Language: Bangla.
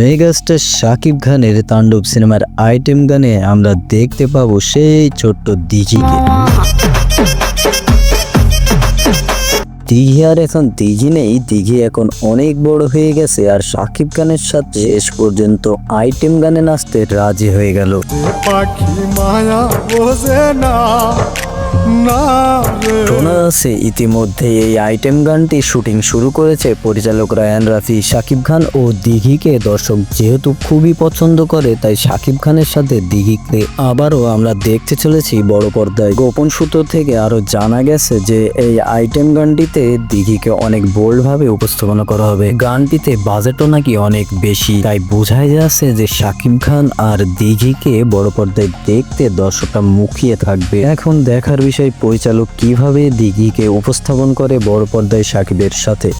মেগাস্টার শাকিব খানের তাণ্ডব সিনেমার আইটেম গানে আমরা দেখতে পাবো সেই ছোট্ট দিঘিকে। দিঘি আর এখন দিঘি নেই, দিঘি এখন অনেক বড় হয়ে গেছে আর শাকিব খানের সাথে শেষ পর্যন্ত আইটেম গানে নাচতে রাজি হয়ে গেল। পাখি মায়া শোনা ইতিমধ্যে এই আইটেম গানটি শুটিং শুরু করেছে পরিচালক রায়ান রাফি, শাকিব খান ও দিঘিকে। দর্শক যেহেতু খুবই পছন্দ করে, তাই শাকিব খানের সাথে দিঘিকে আবারও আমরা দেখতে চলেছি বড় পর্দায়। গোপন সূত্র থেকে আরও জানা গেছে যে, এই আইটেম গানটিতে দিঘিকে অনেক বোল্ডভাবে উপস্থাপনা করা হবে। গানটিতে বাজেটও নাকি অনেক বেশি, তাই বোঝাই যাচ্ছে যে শাকিব খান আর দিঘিকে বড় পর্দায় দেখতে দর্শকরা মুখিয়ে থাকবে। এখন দেখার বিষয়, পরিচালক কীভাবে দিঘিকে উপস্থাপন করে বড় পর্দায় সাকিবের সাথে।